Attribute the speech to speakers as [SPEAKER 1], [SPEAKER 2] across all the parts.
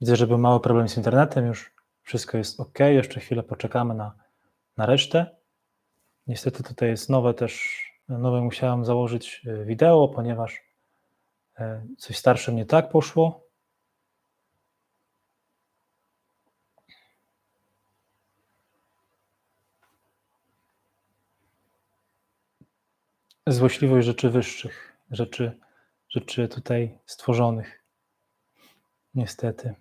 [SPEAKER 1] Widzę, że był mały problem z internetem, już wszystko jest ok. Jeszcze chwilę poczekamy na, na resztę. Niestety tutaj jest nowe też, nowe musiałem założyć e, wideo, ponieważ e, coś starszym nie tak poszło. Złośliwość rzeczy wyższych, rzeczy, rzeczy tutaj stworzonych. Niestety.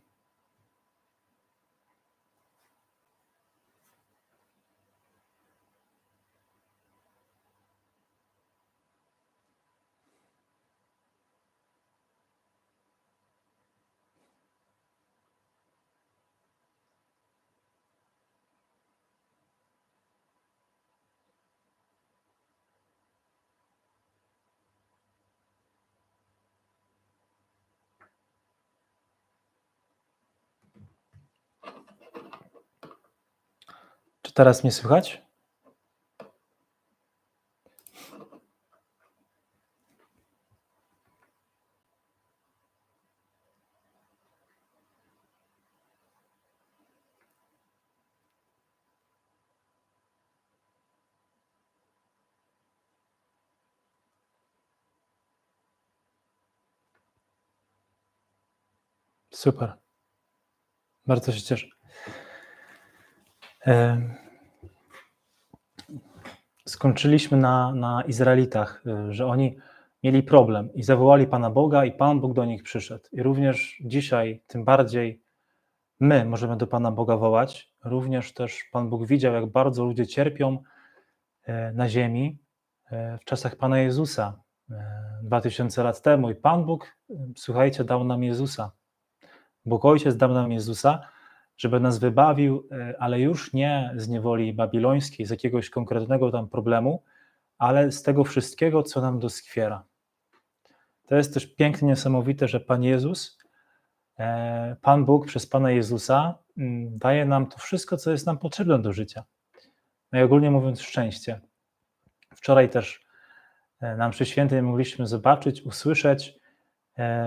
[SPEAKER 1] Czy teraz mnie słychać? Super. Bardzo się cieszę. Em, Skończyliśmy na, na Izraelitach, y, że oni mieli problem i zawołali Pana Boga, i Pan Bóg do nich przyszedł. I również dzisiaj, tym bardziej my możemy do Pana Boga wołać. Również też Pan Bóg widział, jak bardzo ludzie cierpią e, na ziemi e, w czasach Pana Jezusa e, 2000 lat temu. I Pan Bóg, słuchajcie, dał nam Jezusa. Bóg Ojciec dał nam Jezusa, żeby nas wybawił, e, ale już nie z niewoli babilońskiej, z jakiegoś konkretnego tam problemu, ale z tego wszystkiego, co nam doskwiera. To jest też pięknie niesamowite, że Pan Jezus, e, Pan Bóg przez Pana Jezusa mm, daje nam to wszystko, co jest nam potrzebne do życia. No i ogólnie mówiąc, szczęście. Wczoraj też e, na mszy świętej mogliśmy zobaczyć, usłyszeć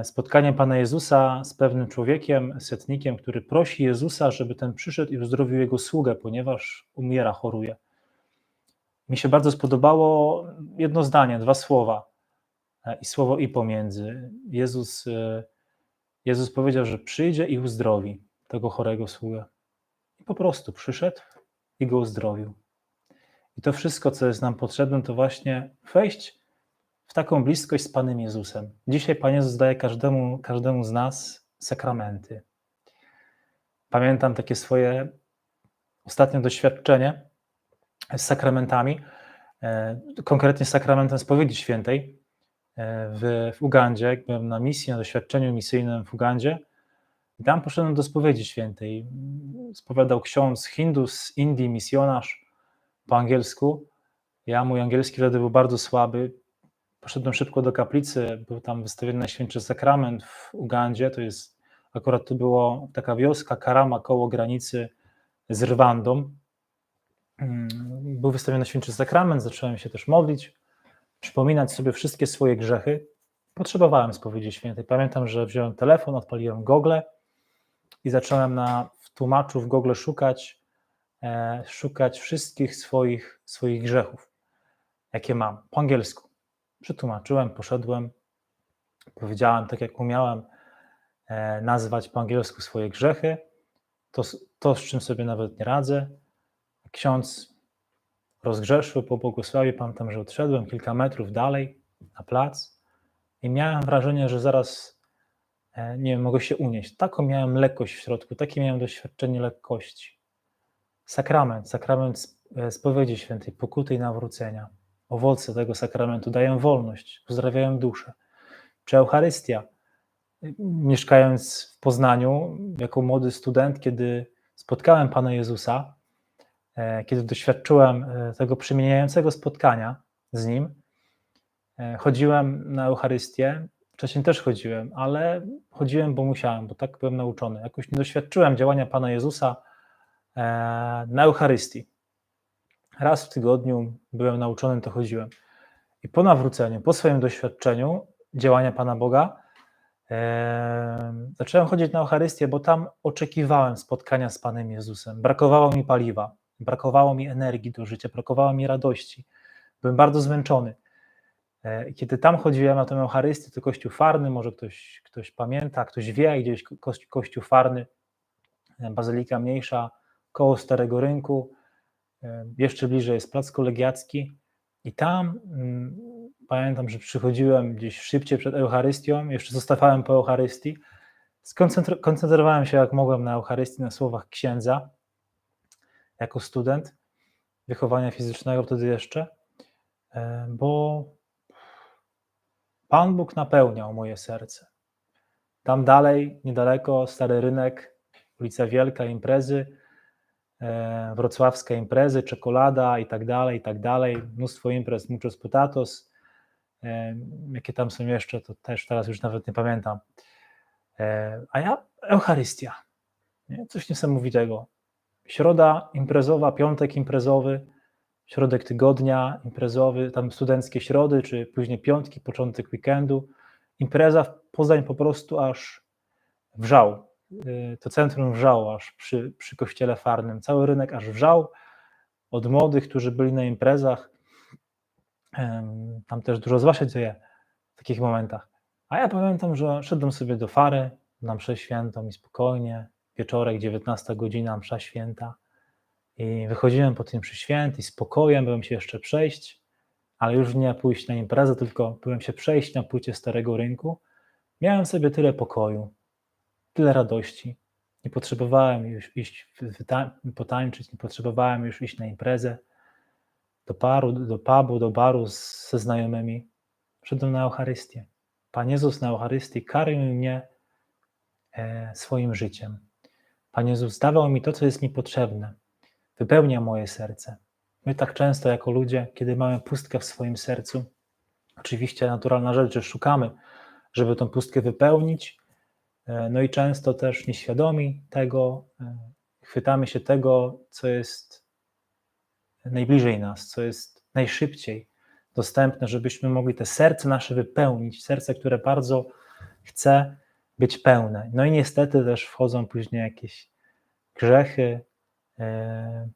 [SPEAKER 1] spotkanie Pana Jezusa z pewnym człowiekiem, setnikiem, który prosi Jezusa, żeby ten przyszedł i uzdrowił jego sługę, ponieważ umiera, choruje. Mi się bardzo spodobało jedno zdanie, dwa słowa e, i słowo i pomiędzy. Jezus, e, Jezus powiedział, że przyjdzie i uzdrowi tego chorego sługę. I po prostu przyszedł i go uzdrowił. I to wszystko, co jest nam potrzebne, to właśnie wejść w taką bliskość z Panem Jezusem. Dzisiaj Pan Jezus daje każdemu, każdemu z nas sakramenty. Pamiętam takie swoje ostatnie doświadczenie z sakramentami, e, konkretnie sakramentem spowiedzi świętej e, w, w Ugandzie, jak byłem na misji, na doświadczeniu misyjnym w Ugandzie. I tam poszedłem do spowiedzi świętej. Spowiadał ksiądz Hindus z Indii, misjonarz po angielsku. Ja, mój angielski wtedy był bardzo słaby. Poszedłem szybko do kaplicy, był tam wystawiony Najświętszy Sakrament w Ugandzie, to jest, akurat to było taka wioska, Karama, koło granicy z Rwandą. Mm, Był wystawiony Święty Sakrament, zacząłem się też modlić, przypominać sobie wszystkie swoje grzechy. Potrzebowałem spowiedzi świętej. Pamiętam, że wziąłem telefon, odpaliłem Google i zacząłem na, w tłumaczu w Google szukać, e, szukać wszystkich swoich, swoich grzechów, jakie mam, po angielsku. Przetłumaczyłem, poszedłem, powiedziałem tak, jak umiałem e, nazwać po angielsku swoje grzechy, to, to, z czym sobie nawet nie radzę. Ksiądz rozgrzeszył po błogosławie, pamiętam, że odszedłem kilka metrów dalej na plac i miałem wrażenie, że zaraz, e, nie wiem, mogę się unieść. Taką miałem lekkość w środku, takie miałem doświadczenie lekkości. Sakrament, sakrament e, spowiedzi świętej, pokuty i nawrócenia. Owoce tego sakramentu dają wolność, uzdrawiają duszę. Czy Eucharystia, mieszkając w Poznaniu, jako młody student, kiedy spotkałem Pana Jezusa, e, kiedy doświadczyłem e, tego przemieniającego spotkania z Nim, e, chodziłem na Eucharystię. Wcześniej też chodziłem, ale chodziłem, bo musiałem, bo tak byłem nauczony. Jakoś nie doświadczyłem działania Pana Jezusa na Eucharystii. Raz w tygodniu byłem nauczony, to chodziłem. I po nawróceniu, po swoim doświadczeniu działania Pana Boga, Em, Zacząłem chodzić na Eucharystię, bo tam oczekiwałem spotkania z Panem Jezusem. Brakowało mi paliwa, brakowało mi energii do życia, brakowało mi radości. Byłem bardzo zmęczony. E, kiedy tam chodziłem na tę Eucharystię, to Kościół Farny, może ktoś, ktoś pamięta, ktoś wie, gdzieś ko- Kościół Farny, e, bazylika mniejsza, koło Starego Rynku, e, jeszcze bliżej jest Plac Kolegiacki i tam mm, pamiętam, że przychodziłem gdzieś szybciej przed Eucharystią, jeszcze zostawałem po Eucharystii, skoncentr- koncentrowałem się jak mogłem na Eucharystii, na słowach księdza, jako student wychowania fizycznego wtedy jeszcze, bo Pan Bóg napełniał moje serce. Tam dalej, niedaleko, Stary Rynek, ulica Wielka, imprezy, wrocławskie imprezy, czekolada i tak dalej, i tak dalej, mnóstwo imprez, muchos potatos, e, jakie tam są jeszcze, to też teraz już nawet nie pamiętam. E, a ja Eucharystia, coś niesamowitego. Środa imprezowa, piątek imprezowy, środek tygodnia imprezowy, tam studenckie środy, czy później piątki, początek weekendu. Impreza w Poznań po prostu aż wrzał. Y, To centrum wrzało aż przy, przy kościele farnym. Cały rynek aż wrzał od młodych, którzy byli na imprezach. Tam też dużo się dzieje w takich momentach. A ja pamiętam, że szedłem sobie do fary na mszę świętą i spokojnie, wieczorek, 19 godzina, msza święta i wychodziłem po tym mszy święt i spokojem byłem się jeszcze przejść, ale już nie pójść na imprezę, tylko byłem się przejść na płycie Starego Rynku. Miałem sobie tyle pokoju, tyle radości. Nie potrzebowałem już iść potańczyć, nie potrzebowałem już iść na imprezę, do paru, do pubu, do baru z, ze znajomymi. Szedłem na Eucharystię. Pan Jezus na Eucharystii karmił mnie e, swoim życiem. Pan Jezus dawał mi to, co jest mi potrzebne. Wypełnia moje serce. My tak często jako ludzie, kiedy mamy pustkę w swoim sercu, oczywiście naturalna rzecz, że szukamy, żeby tą pustkę wypełnić, no i często też nieświadomi tego, e, chwytamy się tego, co jest najbliżej nas, co jest najszybciej dostępne, żebyśmy mogli te serce nasze wypełnić, serce, które bardzo chce być pełne. No i niestety też wchodzą później jakieś grzechy, e,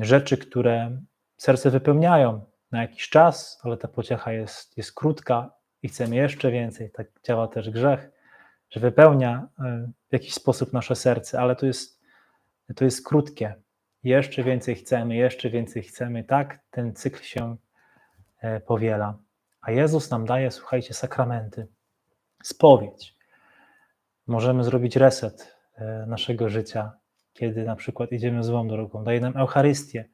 [SPEAKER 1] rzeczy, które serce wypełniają na jakiś czas, ale ta pociecha jest, jest krótka i chcemy jeszcze więcej. Tak działa też grzech, że wypełnia e, w jakiś sposób nasze serce, ale to jest, to jest krótkie. Jeszcze więcej chcemy, jeszcze więcej chcemy. Tak ten cykl się e, powiela. A Jezus nam daje, słuchajcie, sakramenty, spowiedź. Możemy zrobić reset e, naszego życia, kiedy na przykład idziemy złą drogą. Daje nam Eucharystię,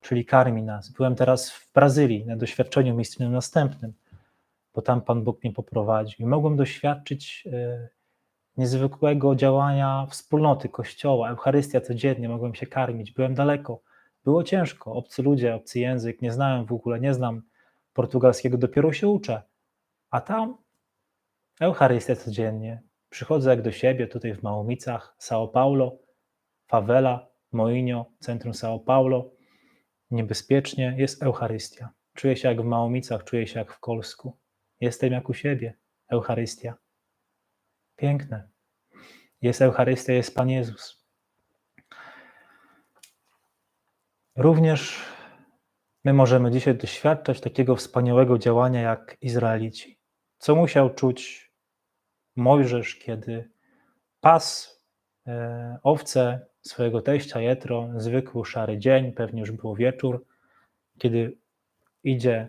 [SPEAKER 1] czyli karmi nas. Byłem teraz w Brazylii na doświadczeniu mistynym następnym, bo tam Pan Bóg mnie poprowadził i mogłem doświadczyć niezwykłego działania wspólnoty, kościoła, Eucharystia codziennie, mogłem się karmić, byłem daleko, było ciężko, obcy ludzie, obcy język, nie znałem w ogóle, nie znam portugalskiego, dopiero się uczę, a tam Eucharystia codziennie, przychodzę jak do siebie, tutaj w Małomicach, São Paulo, Favela, Moinho, centrum São Paulo, niebezpiecznie, jest Eucharystia, czuję się jak w Małomicach, czuję się jak w Kolsku, jestem jak u siebie, Eucharystia. Piękne. Jest Eucharystia, jest Pan Jezus. Również my możemy dzisiaj doświadczać takiego wspaniałego działania jak Izraelici. Co musiał czuć Mojżesz, kiedy pas e, owce swojego teścia Jetro, zwykły szary dzień, pewnie już było wieczór, kiedy idzie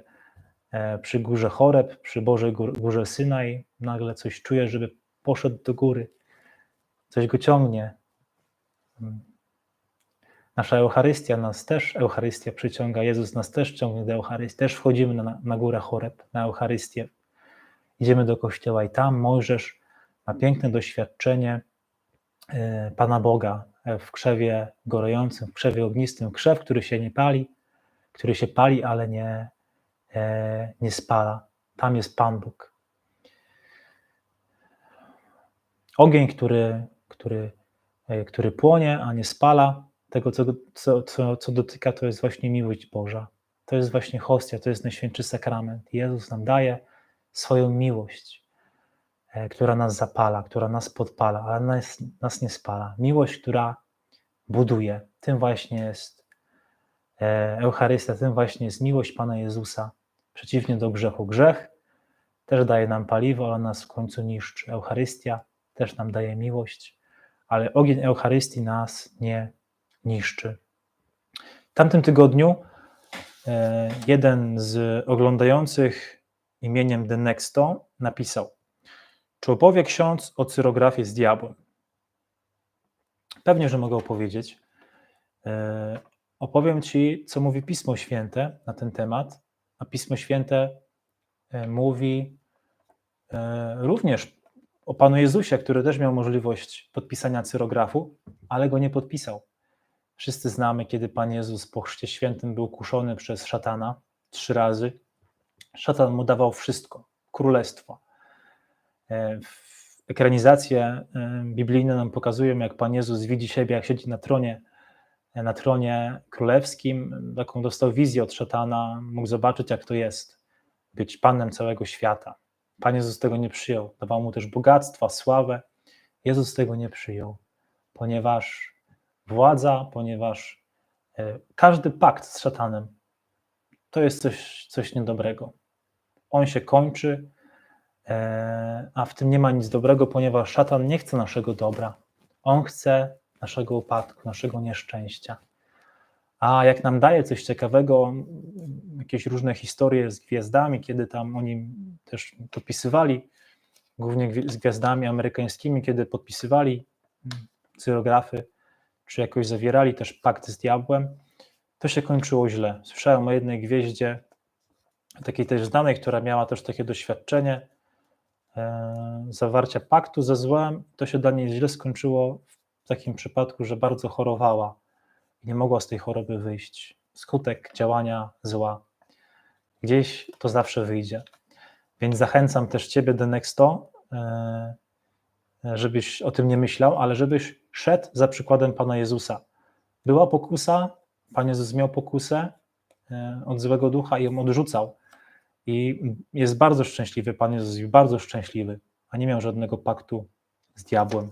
[SPEAKER 1] e, przy górze Choreb, przy Bożej gór, górze Synaj, nagle coś czuje, żeby poszedł do góry, coś go ciągnie. Nasza Eucharystia nas też, Eucharystia przyciąga, Jezus nas też ciągnie do Eucharystii, też wchodzimy na, na górę Choreb, na Eucharystię, idziemy do kościoła i tam Mojżesz ma piękne doświadczenie e, Pana Boga w krzewie gorejącym, w krzewie ognistym, krzew, który się nie pali, który się pali, ale nie, e, nie spala. Tam jest Pan Bóg. Ogień, który, który, e, który płonie, a nie spala, tego, co, co, co, co dotyka, to jest właśnie miłość Boża. To jest właśnie hostia, to jest Najświętszy Sakrament. Jezus nam daje swoją miłość. e, która nas zapala, która nas podpala, ale nas, nas nie spala. Miłość, która buduje. Tym właśnie jest e, Eucharystia, tym właśnie jest miłość Pana Jezusa, przeciwnie do grzechu. Grzech też daje nam paliwo, ale nas w końcu niszczy. Eucharystia też nam daje miłość, ale ogień Eucharystii nas nie niszczy. W tamtym tygodniu e, jeden z oglądających imieniem The Nexto napisał: Czy opowie ksiądz o cyrografie z diabłem? Pewnie, że mogę opowiedzieć. E, opowiem Ci, co mówi Pismo Święte na ten temat, a Pismo Święte e, mówi również o Panu Jezusie, który też miał możliwość podpisania cyrografu, ale go nie podpisał. Wszyscy znamy, kiedy Pan Jezus po Chrzcie Świętym był kuszony przez szatana trzy razy. Szatan mu dawał wszystko, królestwo. E, ekranizacje e, biblijne nam pokazują, jak Pan Jezus widzi siebie, jak siedzi na tronie, e, na tronie królewskim, taką dostał wizję od szatana, mógł zobaczyć, jak to jest być Panem całego świata. Pan Jezus tego nie przyjął. Dawał mu też bogactwa, sławę. Jezus tego nie przyjął, ponieważ władza, ponieważ e, każdy pakt z szatanem to jest coś, coś niedobrego. On się kończy, e, a w tym nie ma nic dobrego, ponieważ szatan nie chce naszego dobra. On chce naszego upadku, naszego nieszczęścia. A jak nam daje coś ciekawego, jakieś różne historie z gwiazdami, kiedy tam oni też podpisywali, głównie z gwiazdami amerykańskimi, kiedy podpisywali cyrografy, czy jakoś zawierali też pakt z diabłem, to się kończyło źle. Słyszałem o jednej gwieździe, takiej też znanej, która miała też takie doświadczenie e, zawarcia paktu ze złem. To się dla niej źle skończyło w takim przypadku, że bardzo chorowała i nie mogła z tej choroby wyjść. Skutek działania zła. Gdzieś to zawsze wyjdzie. Więc zachęcam też Ciebie, Denexto, e, żebyś o tym nie myślał, ale żebyś szedł za przykładem Pana Jezusa. Była pokusa, Pan Jezus miał pokusę e, od złego ducha i ją odrzucał. I jest bardzo szczęśliwy, Pan Jezus jest bardzo szczęśliwy, a nie miał żadnego paktu z diabłem.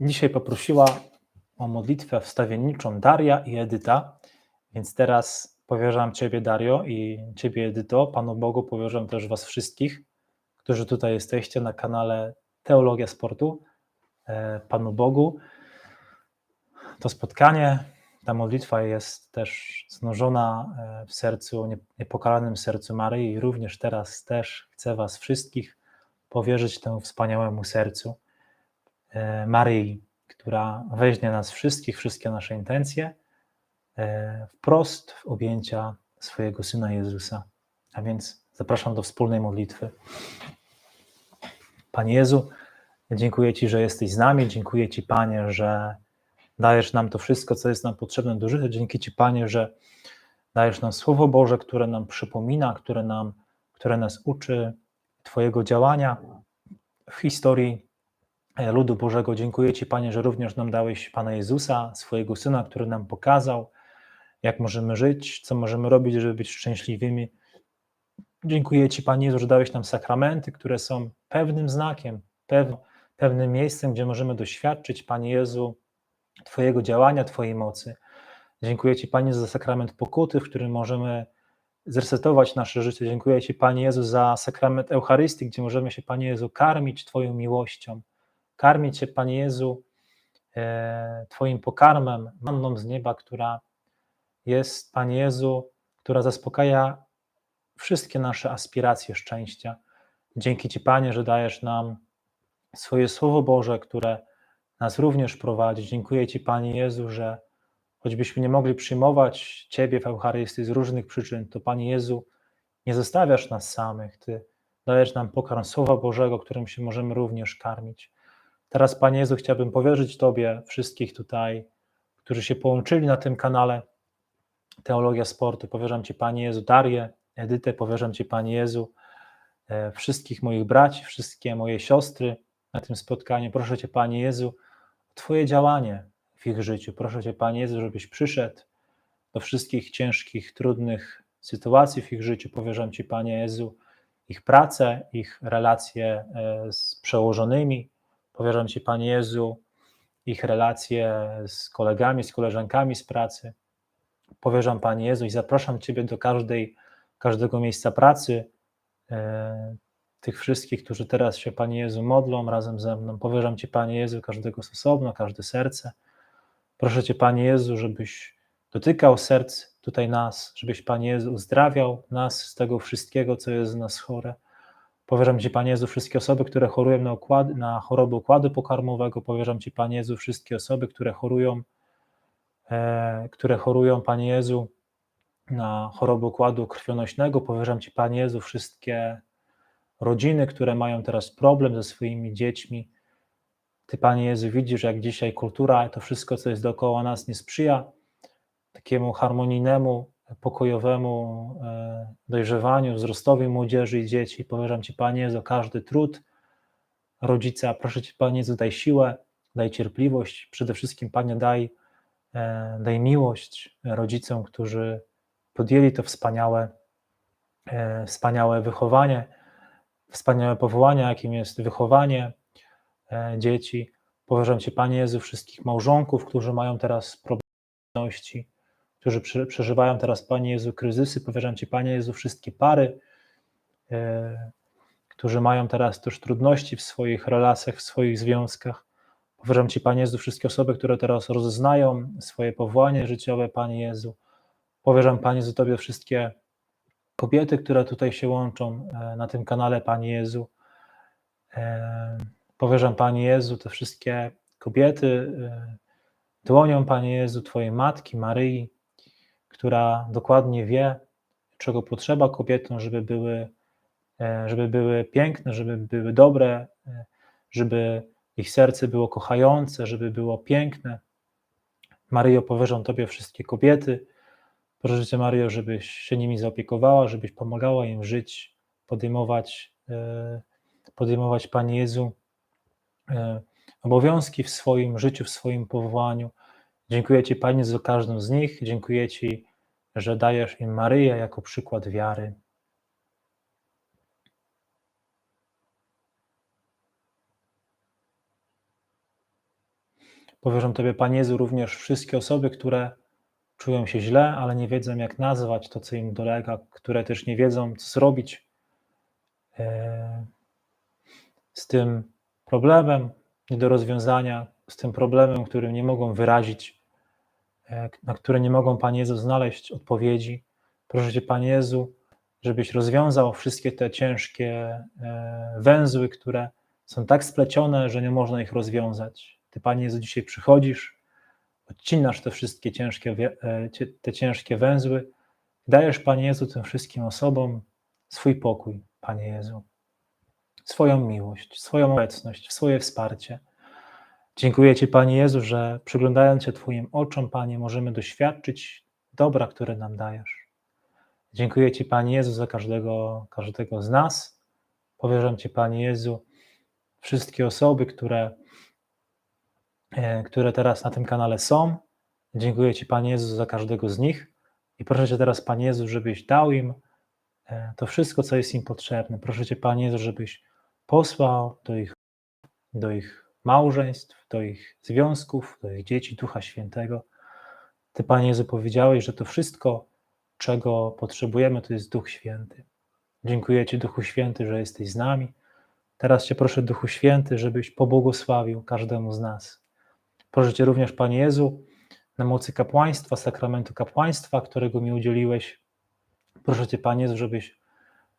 [SPEAKER 1] Dzisiaj poprosiła o modlitwę wstawienniczą Daria i Edyta, więc teraz powierzam Ciebie, Dario, i Ciebie, Edyto, Panu Bogu, powierzam też Was wszystkich, którzy tutaj jesteście na kanale Teologia Sportu, e, Panu Bogu. To spotkanie, ta modlitwa jest też znużona e, w sercu, niepokalanym sercu Maryi i również teraz też chcę Was wszystkich powierzyć temu wspaniałemu sercu Maryi, która weźmie nas wszystkich, wszystkie nasze intencje wprost w objęcia swojego Syna Jezusa. A więc zapraszam do wspólnej modlitwy. Panie Jezu, dziękuję Ci, że jesteś z nami. Dziękuję Ci, Panie, że dajesz nam to wszystko, co jest nam potrzebne do życia. Dzięki Ci, Panie, że dajesz nam Słowo Boże, które nam przypomina, które, nam, które nas uczy Twojego działania w historii e, ludu Bożego. Dziękuję Ci, Panie, że również nam dałeś Pana Jezusa, swojego Syna, który nam pokazał, jak możemy żyć, co możemy robić, żeby być szczęśliwymi. Dziękuję Ci, Panie Jezu, że dałeś nam sakramenty, które są pewnym znakiem, pew, pewnym miejscem, gdzie możemy doświadczyć, Panie Jezu, Twojego działania, Twojej mocy. Dziękuję Ci, Panie, za sakrament pokuty, w którym możemy zresetować nasze życie. Dziękuję Ci, Panie Jezu, za sakrament Eucharystii, gdzie możemy się, Panie Jezu, karmić Twoją miłością, karmić się, Panie Jezu, e, Twoim pokarmem, manną z nieba, która jest, Panie Jezu, która zaspokaja wszystkie nasze aspiracje szczęścia. Dzięki Ci, Panie, że dajesz nam swoje Słowo Boże, które nas również prowadzi. Dziękuję Ci, Panie Jezu, że choćbyśmy nie mogli przyjmować Ciebie w Eucharystii z różnych przyczyn, to Panie Jezu, nie zostawiasz nas samych. Ty dajesz nam pokarm Słowa Bożego, którym się możemy również karmić. Teraz, Panie Jezu, chciałbym powierzyć Tobie wszystkich tutaj, którzy się połączyli na tym kanale Teologia Sportu. Powierzam Ci, Panie Jezu, Darię, Edytę, powierzam Ci, Panie Jezu, e, wszystkich moich braci, wszystkie moje siostry na tym spotkaniu. Proszę Cię, Panie Jezu, Twoje działanie w ich życiu. Proszę Cię, Panie Jezu, żebyś przyszedł do wszystkich ciężkich, trudnych sytuacji w ich życiu. Powierzam Ci, Panie Jezu, ich pracę, ich relacje e, z przełożonymi. Powierzam Ci, Panie Jezu, ich relacje z kolegami, z koleżankami z pracy. Powierzam, Panie Jezu, i zapraszam Ciebie do każdej, każdego miejsca pracy, e, tych wszystkich, którzy teraz się, Panie Jezu, modlą razem ze mną. Powierzam Ci, Panie Jezu, każdego osobno, każde serce. Proszę Cię, Panie Jezu, żebyś dotykał serc tutaj nas, żebyś, Panie Jezu, uzdrawiał nas z tego wszystkiego, co jest z nas chore. Powierzam Ci, Panie Jezu, wszystkie osoby, które chorują na, układ, na choroby układu pokarmowego. Powierzam Ci, Panie Jezu, wszystkie osoby, które chorują, e, które chorują, Panie Jezu, na choroby układu krwionośnego. Powierzam Ci, Panie Jezu, wszystkie rodziny, które mają teraz problem ze swoimi dziećmi. Ty, Panie Jezu, widzisz, jak dzisiaj kultura, to wszystko, co jest dookoła nas, nie sprzyja takiemu harmonijnemu, pokojowemu e, dojrzewaniu, wzrostowi młodzieży i dzieci. Powierzam Ci, Panie, za każdy trud rodzica. Proszę Cię, Panie, daj siłę, daj cierpliwość. Przede wszystkim, Panie, daj, e, daj miłość rodzicom, którzy podjęli to wspaniałe, e, wspaniałe wychowanie, wspaniałe powołanie, jakim jest wychowanie dzieci. Powierzam Ci, Panie Jezu, wszystkich małżonków, którzy mają teraz problemy którzy przeżywają teraz, Panie Jezu, kryzysy. Powierzam Ci, Panie Jezu, wszystkie pary, e, którzy mają teraz też trudności w swoich relacjach, w swoich związkach. Powierzam Ci, Panie Jezu, wszystkie osoby, które teraz rozeznają swoje powołanie życiowe, Panie Jezu. Powierzam, Panie Jezu, Tobie wszystkie kobiety, które tutaj się łączą e, na tym kanale, Panie Jezu. E, powierzam, Panie Jezu, te wszystkie kobiety dłonią, Panie Jezu, Twojej Matki, Maryi, która dokładnie wie, czego potrzeba kobietom, żeby były, e, żeby były piękne, żeby były dobre, e, żeby ich serce było kochające, żeby było piękne. Maryjo, powierzam Tobie wszystkie kobiety. Proszę Cię, Maryjo, żebyś się nimi zaopiekowała, żebyś pomagała im żyć, podejmować, e, podejmować Panie Jezu obowiązki w swoim życiu, w swoim powołaniu. Dziękuję Ci, Panie, za każdą z nich. Dziękuję Ci, że dajesz im Maryję jako przykład wiary. Powierzam Tobie, Panie Jezu, również wszystkie osoby, które czują się źle, ale nie wiedzą, jak nazwać to, co im dolega, które też nie wiedzą, co zrobić e, z tym problemem nie do rozwiązania, z tym problemem, którym nie mogą wyrazić na które nie mogą, Panie Jezu, znaleźć odpowiedzi. Proszę Cię, Panie Jezu, żebyś rozwiązał wszystkie te ciężkie e, węzły, które są tak splecione, że nie można ich rozwiązać. Ty, Panie Jezu, dzisiaj przychodzisz, odcinasz te wszystkie ciężkie, e, te ciężkie węzły, dajesz, Panie Jezu, tym wszystkim osobom swój pokój, Panie Jezu, swoją miłość, swoją obecność, swoje wsparcie. Dziękuję Ci, Panie Jezu, że przyglądając się Twoim oczom, Panie, możemy doświadczyć dobra, które nam dajesz. Dziękuję Ci, Panie Jezu, za każdego, każdego z nas. Powierzam Ci, Panie Jezu, wszystkie osoby, które, e, które teraz na tym kanale są. Dziękuję Ci, Panie Jezu, za każdego z nich. I proszę Cię teraz, Panie Jezu, żebyś dał im e, to wszystko, co jest im potrzebne. Proszę Cię, Panie Jezu, żebyś posłał do ich, do ich małżeństw, do ich związków, do ich dzieci Ducha Świętego. Ty, Panie Jezu, powiedziałeś, że to wszystko, czego potrzebujemy, to jest Duch Święty. Dziękuję Ci, Duchu Święty, że jesteś z nami. Teraz Cię proszę, Duchu Święty, żebyś pobłogosławił każdemu z nas. Proszę Cię również, Panie Jezu, na mocy kapłaństwa, sakramentu kapłaństwa, którego mi udzieliłeś. Proszę Cię, Panie Jezu, żebyś,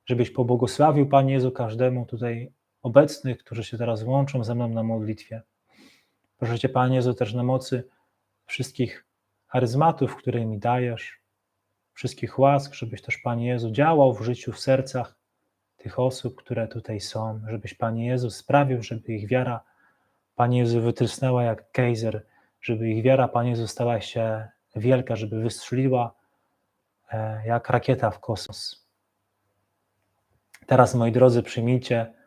[SPEAKER 1] żebyś pobłogosławił, Panie Jezu, każdemu tutaj obecnych, którzy się teraz łączą ze mną na modlitwie. Proszę Cię, Panie Jezu, też na mocy wszystkich charyzmatów, które mi dajesz, wszystkich łask, żebyś też, Panie Jezu, działał w życiu, w sercach tych osób, które tutaj są, żebyś, Panie Jezu, sprawił, żeby ich wiara, Panie Jezu, wytrysnęła jak gejzer, żeby ich wiara, Panie Jezu, stała się wielka, żeby wystrzeliła e, jak rakieta w kosmos. Teraz, moi drodzy, przyjmijcie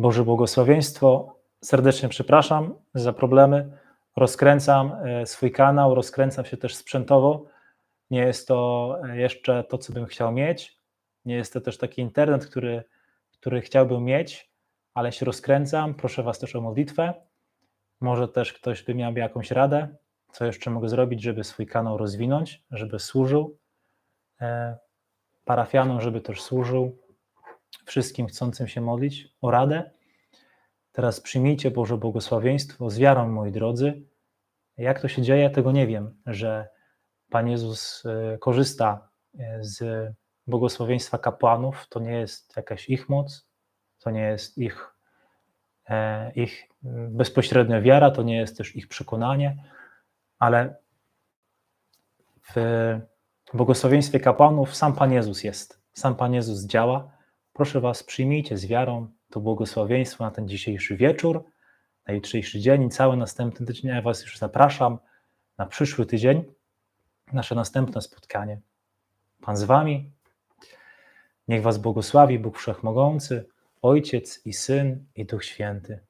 [SPEAKER 1] Boże błogosławieństwo. Serdecznie przepraszam za problemy. Rozkręcam e, swój kanał, rozkręcam się też sprzętowo. Nie jest to jeszcze to, co bym chciał mieć. Nie jest to też taki internet, który, który chciałbym mieć, ale się rozkręcam. Proszę Was też o modlitwę. Może też ktoś by miał jakąś radę, co jeszcze mogę zrobić, żeby swój kanał rozwinąć, żeby służył e, parafianom, żeby też służył wszystkim chcącym się modlić o radę. Teraz przyjmijcie Boże błogosławieństwo z wiarą, moi drodzy. Jak to się dzieje, tego nie wiem, że Pan Jezus e, korzysta e, z błogosławieństwa kapłanów. To nie jest jakaś ich moc, to nie jest ich, e, ich bezpośrednia wiara, to nie jest też ich przekonanie, ale w błogosławieństwie kapłanów sam Pan Jezus jest, sam Pan Jezus działa. Proszę Was, przyjmijcie z wiarą to błogosławieństwo na ten dzisiejszy wieczór, na jutrzejszy dzień i cały następny tydzień. Ja Was już zapraszam na przyszły tydzień, nasze następne spotkanie. Pan z Wami. Niech Was błogosławi Bóg Wszechmogący, Ojciec i Syn i Duch Święty.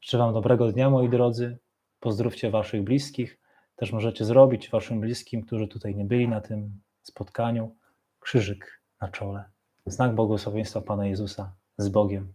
[SPEAKER 1] Życzę Wam dobrego dnia, moi drodzy. Pozdrówcie Waszych bliskich. Też możecie zrobić Waszym bliskim, którzy tutaj nie byli na tym spotkaniu, krzyżyk na czole. Znak błogosławieństwa Pana Jezusa z Bogiem.